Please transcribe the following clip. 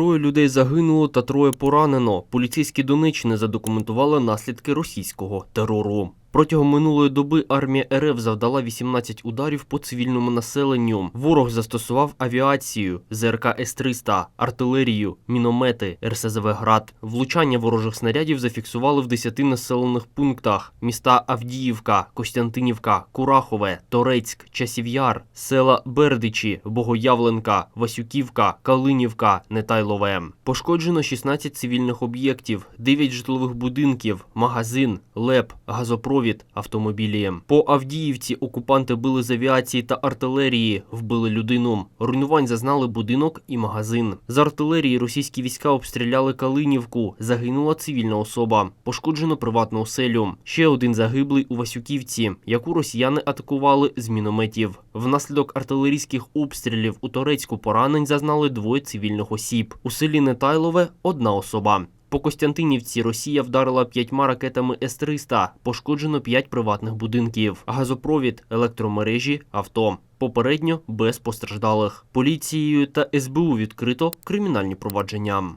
Троє людей загинуло та троє поранено. Поліцейські Донеччини задокументували наслідки російського терору. Протягом минулої доби армія РФ завдала 18 ударів по цивільному населенню. Ворог застосував авіацію, ЗРК С-300, артилерію, міномети, РСЗВ «Град». Влучання ворожих снарядів зафіксували в 10 населених пунктах: міста Авдіївка, Костянтинівка, Курахове, Торецьк, Часів'яр, села Бердичі, Богоявленка, Васюківка, Калинівка, Нетайлове. Пошкоджено 16 цивільних об'єктів, 9 житлових будинків, магазин, леп, газопровід, автомобілі. По Авдіївці окупанти били з авіації та артилерії, вбили людину. Руйнувань зазнали будинок і магазин. З артилерії російські війська обстріляли Калинівку. Загинула цивільна особа. Пошкоджено приватну оселю. Ще один загиблий у Васюківці, яку росіяни атакували з мінометів. Внаслідок артилерійських обстрілів у Торецьку поранень зазнали двоє цивільних осіб. У селі Нетайлове одна особа. По Костянтинівці Росія вдарила п'ятьма ракетами С-300, пошкоджено п'ять приватних будинків, газопровід, електромережі, авто. Попередньо без постраждалих. Поліцією та СБУ відкрито кримінальні провадження.